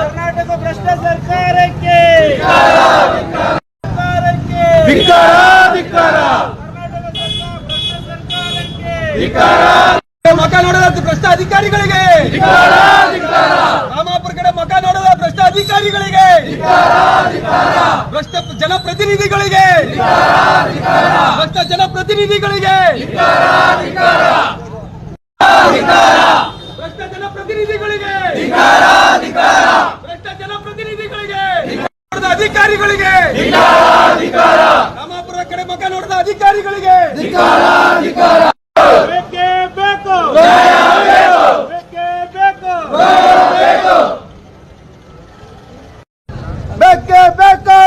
ಕರ್ನಾಟಕ ಭ್ರಷ್ಟ ಸರ್ಕಾರಕ್ಕೆ ಸರ್ಕಾರಕ್ಕೆ ಧಿಕ್ಕಾರ ಧಿಕ್ಕಾರ ಕರ್ನಾಟಕ ಸರ್ಕಾರ ಭ್ರಷ್ಟ ಸರ್ಕಾರಕ್ಕೆ ಮಕ ನೋಡದ ಭ್ರಷ್ಟ ಅಧಿಕಾರಿಗಳಿಗೆ ರಾಮಾಪುರ ಕಡೆ ಮಕ ನೋಡದ ಭ್ರಷ್ಟ ಅಧಿಕಾರಿಗಳಿಗೆ. ಭ್ರಷ್ಟ ಜನಪ್ರತಿನಿಧಿಗಳಿಗೆ. ಭ್ರಷ್ಟ ಜನಪ್ರತಿನಿಧಿಗಳಿಗೆ. ಭ್ರಷ್ಟ ಜನಪ್ರತಿನಿಧಿಗಳಿಗೆ. ಭ್ರಷ್ಟ ಜನಪ್ರತಿನಿಧಿಗಳಿಗೆ. ಅಧಿಕಾರಿಗಳಿಗೆ ರಾಮಾಪುರ ಕಡೆ ಮಕ ನೋಡದ ಅಧಿಕಾರಿಗಳಿಗೆ ಬೇಕೇ ಬೇಕು ಬೇಕೇ ಬೇಕು ಬೇಕೇ ಬೇಕು.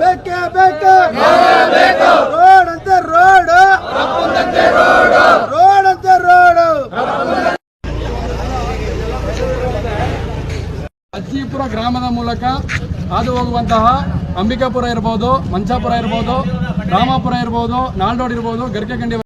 ಬೇಕೇ ಬೇಕು. ರೋಡ್ ಅಂತೆ ರೋಡ್. ರೋಡ್. ಅಂತೆ ರೋಡ್. ಅಜ್ಜಿಪುರ ಗ್ರಾಮದ ಮೂಲಕ ಹಾದು ಹೋಗುವಂತಹ ಅಂಬಿಕಾಪುರ ಇರ್ಬೋದು ಮಂಚಾಪುರ ಇರ್ಬೋದು ರಾಮಾಪುರ ಇರ್ಬೋದು ನಾಲ್ಡೋಡ್ ಇರ್ಬೋದು ಗರ್ಕೆಕಂಡಿ